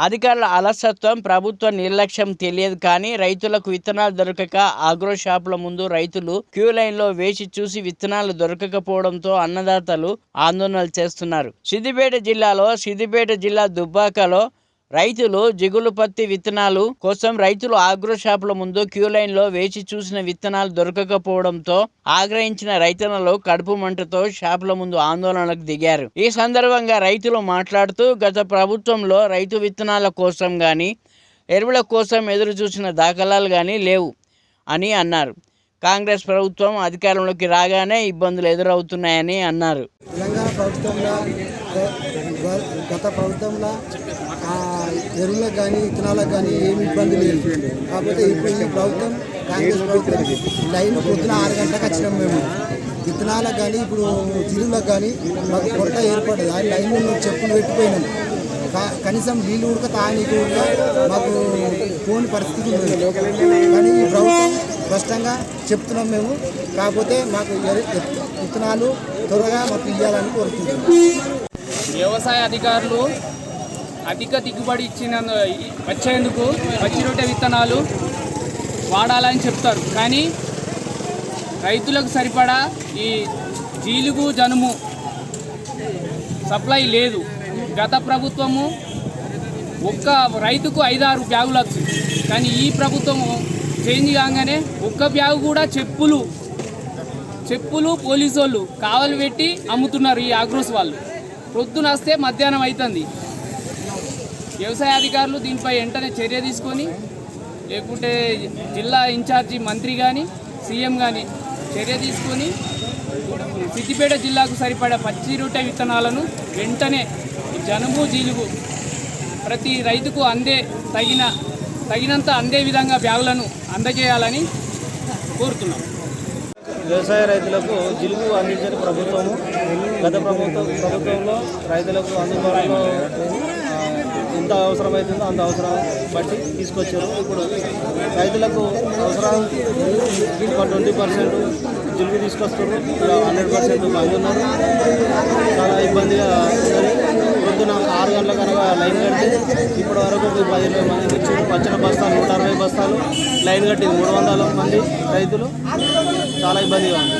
అధికారుల అలసత్వం ప్రభుత్వ నిర్లక్ష్యం తెలియదు కానీ రైతులకు విత్తనాలు దొరకక ఆగ్రో షాపుల ముందు రైతులు క్యూ లైన్లో వేచి చూసి విత్తనాలు దొరకకపోవడంతో అన్నదాతలు ఆందోళనలు చేస్తున్నారు. సిద్దిపేట జిల్లాలో సిద్దిపేట జిల్లా దుబ్బాకలో రైతులు జిగులు పత్తి విత్తనాలు కోసం రైతులు ఆగ్రో షాపుల ముందు క్యూ లైన్లో వేచి చూసిన విత్తనాలు దొరకకపోవడంతో ఆగ్రహించిన రైతన్నలు కడుపు మంటతో షాపుల ముందు ఆందోళనకు దిగారు. ఈ సందర్భంగా రైతులు మాట్లాడుతూ గత ప్రభుత్వంలో రైతు విత్తనాల కోసం గాని ఎరువుల కోసం ఎదురు చూసిన దాఖలాలు కానీ లేవు అని అన్నారు. కాంగ్రెస్ ప్రభుత్వం అధికారంలోకి రాగానే ఇబ్బందులు ఎదురవుతున్నాయని అన్నారు. తెలంగాణ ప్రభుత్వంలో గత ప్రభుత్వంలో ఎరువులకు కానీ విత్తనాలకు కానీ ఏమి ఇబ్బంది లేదు. కాకపోతే ఇప్పుడు ఈ ప్రభుత్వం కాంగ్రెస్ ప్రభుత్వం లైన్ పొద్దున ఆరు గంటలకు వచ్చినాం మేము. విత్తనాలకు కానీ ఇప్పుడు తిరుగులకు కానీ మాకు కొరత ఏర్పడదు. ఆ లైన్ చెప్పులు పెట్టిపోయినాం. కనీసం నీళ్ళు ఉడక తాగనీకి ఉడక మాకు పోని పరిస్థితి ఉంది. కానీ ఈ ప్రభుత్వం స్పష్టంగా చెప్తున్నాం మేము. కాకపోతే మాకు ఎరు- విత్తనాలు త్వరగా మాకు ఇవ్వాలని కోరుతున్నాం. వ్యవసాయ అధికారులు అధిక దిగుబడి ఇచ్చిన వచ్చేందుకు పచ్చి రొట్టె విత్తనాలు వాడాలని చెప్తారు. కానీ రైతులకు సరిపడా ఈ జీలుగు జనుము సప్లై లేదు. గత ప్రభుత్వము ఒక్క రైతుకు ఐదారు బ్యాగులు వచ్చింది. కానీ ఈ ప్రభుత్వము చేంజ్ కాగానే ఒక్క బ్యాగు కూడా చెప్పులు చెప్పులు పోలీసు వాళ్ళు కావలు పెట్టి అమ్ముతున్నారు ఈ ఆగ్రోస్ వాళ్ళు. పొద్దున వస్తే మధ్యాహ్నం అవుతుంది. వ్యవసాయ అధికారులు దీనిపై వెంటనే చర్య తీసుకొని లేకుంటే జిల్లా ఇన్ఛార్జి మంత్రి కానీ సీఎం కానీ చర్య తీసుకొని సిద్దిపేట జిల్లాకు సరిపడా పచ్చి రొట్టె విత్తనాలను వెంటనే జనుము జీలుగు ప్రతి రైతుకు అందే తగిన తగినంత అందే విధంగా బ్యాగులను అందజేయాలని కోరుతున్నాం. వ్యవసాయ రైతులకు జిలుగు అందించిన ప్రభుత్వము గత ప్రభుత్వం ప్రభుత్వంలో రైతులకు అందుబాటులో ఎంత అవసరమవుతుందో అంత అవసరం బట్టి తీసుకొచ్చారు. ఇప్పుడు రైతులకు అవసరం ఒక ట్వంటీ పర్సెంట్ జిలుగు తీసుకొస్తున్నారు. హండ్రెడ్ పర్సెంట్ బంద్ ఉన్నారు. చాలా ఇబ్బందిగా ఉన్నది పొద్దున ఆరు గంటల కనుక లైన్ ఇప్పటి వరకు పది ఇరవై మంది వచ్చారు పచ్చడి బస్తాలు నూట అరవై బస్తాలు లైన్ కట్టింది. మూడు వందల మంది రైతులు. చాలా ఇబ్బందిగా ఉంది.